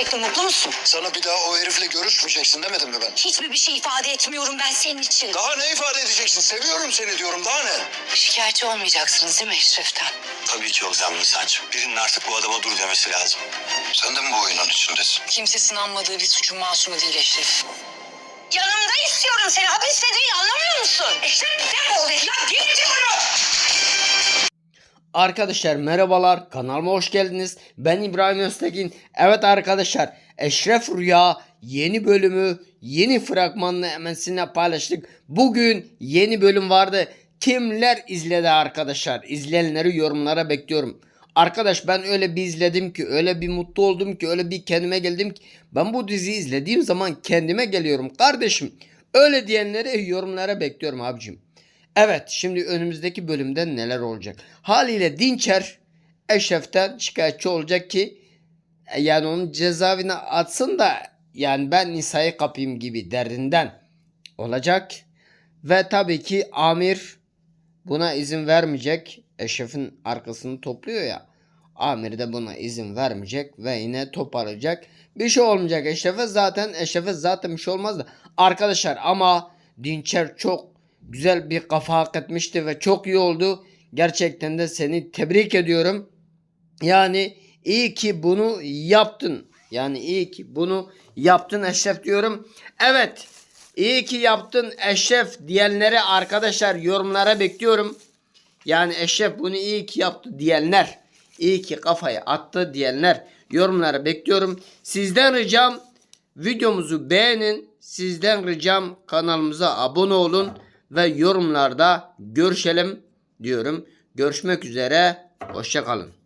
Tekli mutlu musun? Sana bir daha o herifle görüşmeyeceksin demedim mi ben? Hiçbir bir şey ifade etmiyorum ben senin için. Daha ne ifade edeceksin? Seviyorum seni diyorum daha ne? Şikayetçi olmayacaksınız değil mi Eşref'ten? Tabii ki olacağım Nisan'cığım. Birinin artık bu adama dur demesi lazım. Sen de mi bu oyunun içindesin? Kimse sınanmadığı bir suçun masumu değil Eşref. Yanımda istiyorum seni. Hapiste değil anlamıyor musun? Eşref defol. Ya git diyorum. Arkadaşlar merhabalar kanalıma hoş geldiniz. Ben İbrahim Öztekin. Evet arkadaşlar Eşref Rüya yeni bölümü yeni fragmanını hemen sizinle paylaştık. Bugün yeni bölüm vardı. Kimler izledi arkadaşlar? İzleyenleri yorumlara bekliyorum. Arkadaş ben öyle bir izledim ki öyle bir mutlu oldum ki öyle bir kendime geldim ki ben bu diziyi izlediğim zaman kendime geliyorum kardeşim. Öyle diyenleri yorumlara bekliyorum abicim. Evet şimdi önümüzdeki bölümde neler olacak? Haliyle Dinçer Eşref'ten şikayetçi olacak ki e, yani onun cezaevine atsın da yani ben Nisa'yı kapayım gibi derdinden olacak. Ve tabii ki Amir buna izin vermeyecek. Eşref'in arkasını topluyor ya. Amir de buna izin vermeyecek ve yine toparlayacak. Bir şey olmayacak Eşref'e zaten Eşref'e zaten bir şey olmaz da. Arkadaşlar ama Dinçer çok güzel bir kafa hak etmişti ve çok iyi oldu. Gerçekten de seni tebrik ediyorum. Yani iyi ki bunu yaptın. Yani iyi ki bunu yaptın Eşref diyorum. Evet. iyi ki yaptın Eşref diyenleri arkadaşlar yorumlara bekliyorum. Yani Eşref bunu iyi ki yaptı diyenler. iyi ki kafayı attı diyenler yorumlara bekliyorum. Sizden ricam videomuzu beğenin. Sizden ricam kanalımıza abone olun ve yorumlarda görüşelim diyorum. Görüşmek üzere. Hoşçakalın.